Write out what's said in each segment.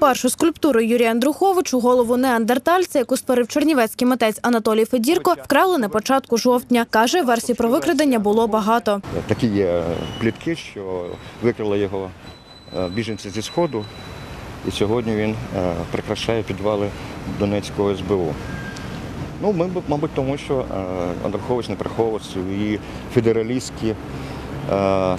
першу скульптуру Юрія Андруховичу голову неандертальця, яку створив чернівецький митець Анатолій Федірко, вкрали на початку жовтня. Каже, версій про викрадення було багато. Такі є плітки, що викрили його е, біженці зі Сходу, і сьогодні він е, прикрашає підвали Донецького СБУ. Ну, мабуть, тому що е, Андрухович не приховував свої федералістські,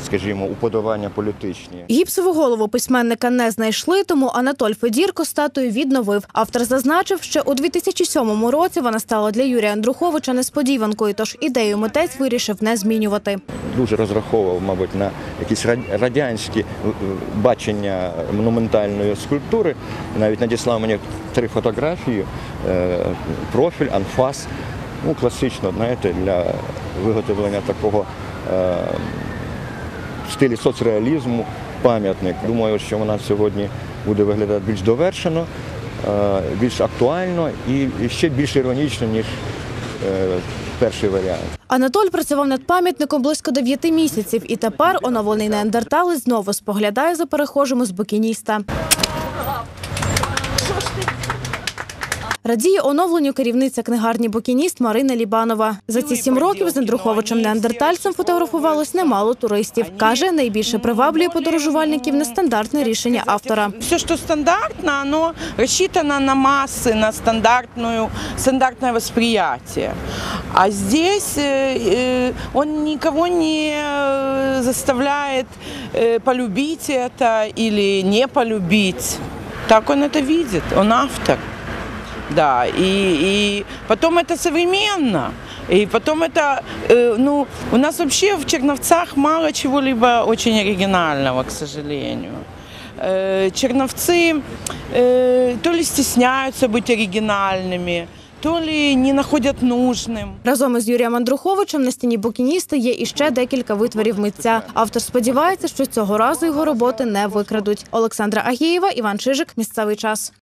скажімо, уподобання політичні. Гіпсову голову письменника не знайшли, тому Анатоль Федірко статую відновив. Автор зазначив, що у 2007 році вона стала для Юрія Андруховича несподіванкою, тож ідею митець вирішив не змінювати. Дуже розраховував, мабуть, на якісь рад- радянські е, е, бачення монументальної скульптури. Навіть надіслав мені три фотографії, е, профіль, анфас. Ну, класично, знаєте, для виготовлення такого е, стилі соцреалізму пам'ятник. Думаю, що вона сьогодні буде виглядати більш довершено, е, більш актуально і ще більш іронічно, ніж е, перший варіант. Анатоль працював над пам'ятником близько дев'яти місяців, і тепер оновлений неандерталець знову споглядає за перехожими з букініста. Радіє оновленню керівниця книгарні «Букініст» Марина Лібанова. За ці сім років з Андруховичем неандертальцем фотографувалось немало туристів. Каже, найбільше приваблює подорожувальників нестандартне рішення автора. Все, что стандартно, оно рассчитано на массы, на стандартную, стандартное восприятие. А здесь э, э, он никого не э, заставляет э, полюбить это или не полюбить. Так он это видит, он автор. Да, и, и потом это современно. И потом это, э, ну, у нас вообще в Черновцах мало чего-либо очень оригинального, к сожалению. Э, Черновцы э, то ли стесняются быть оригинальными, то ли не находят нужным. Разом із Юрієм Андруховичем на стіні букіністи є іще декілька витворів митця. Автор сподівається, що цього разу його роботи не викрадуть. Олександра Агієва, Іван Чижик. Місцевий час.